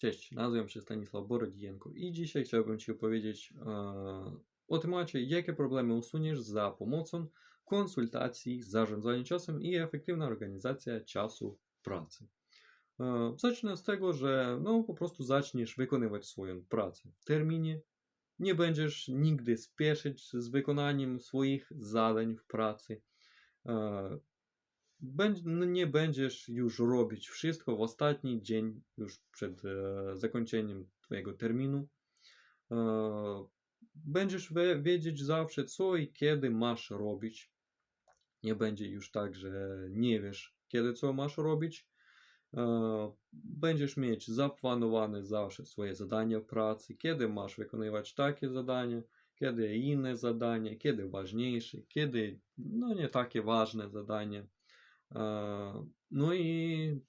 Cześć, nazywam się Stanisław Borodienko i dzisiaj chciałbym Ci opowiedzieć e, o temacie, jakie problemy usuniesz za pomocą konsultacji, zarządzania czasem i efektywna organizacja czasu pracy. E, zacznę z tego, że no, po prostu zaczniesz wykonywać swoją pracę w terminie, nie będziesz nigdy spieszyć z wykonaniem swoich zadań w pracy. E, No nie będziesz już robić wszystko w ostatni dzień, już przed e, zakończeniem Twojego terminu. E, będziesz wie- wiedzieć zawsze, co i kiedy masz robić. Nie będzie już tak, że nie wiesz, kiedy co masz robić. E, będziesz mieć zaplanowane zawsze swoje zadania pracy, kiedy masz wykonywać takie zadania, kiedy inne zadania, kiedy ważniejsze, kiedy no nie takie ważne zadania. E, No i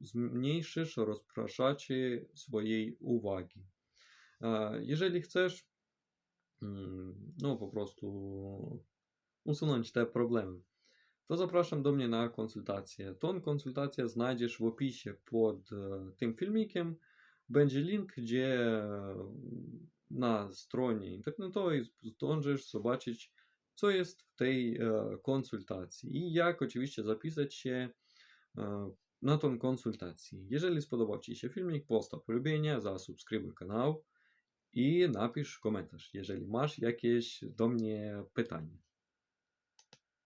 zmniejszysz rozpraszacie swojej uwagi. E, Jeżeli chcesz, mm, no po prostu usunąć te problemy, to zapraszam do mnie na konsultację. Tą konsultację znajdziesz w opisie pod e, tym filmikiem. Będzie link, gdzie na stronie internetowej zdążysz zobaczyć, co jest w tej e, konsultacji i jak oczywiście zapisać się e, na tą konsultację. Jeżeli spodobał Ci się filmik, postaw polubienie, zasubskrybuj kanał i napisz komentarz, jeżeli masz jakieś do mnie pytania.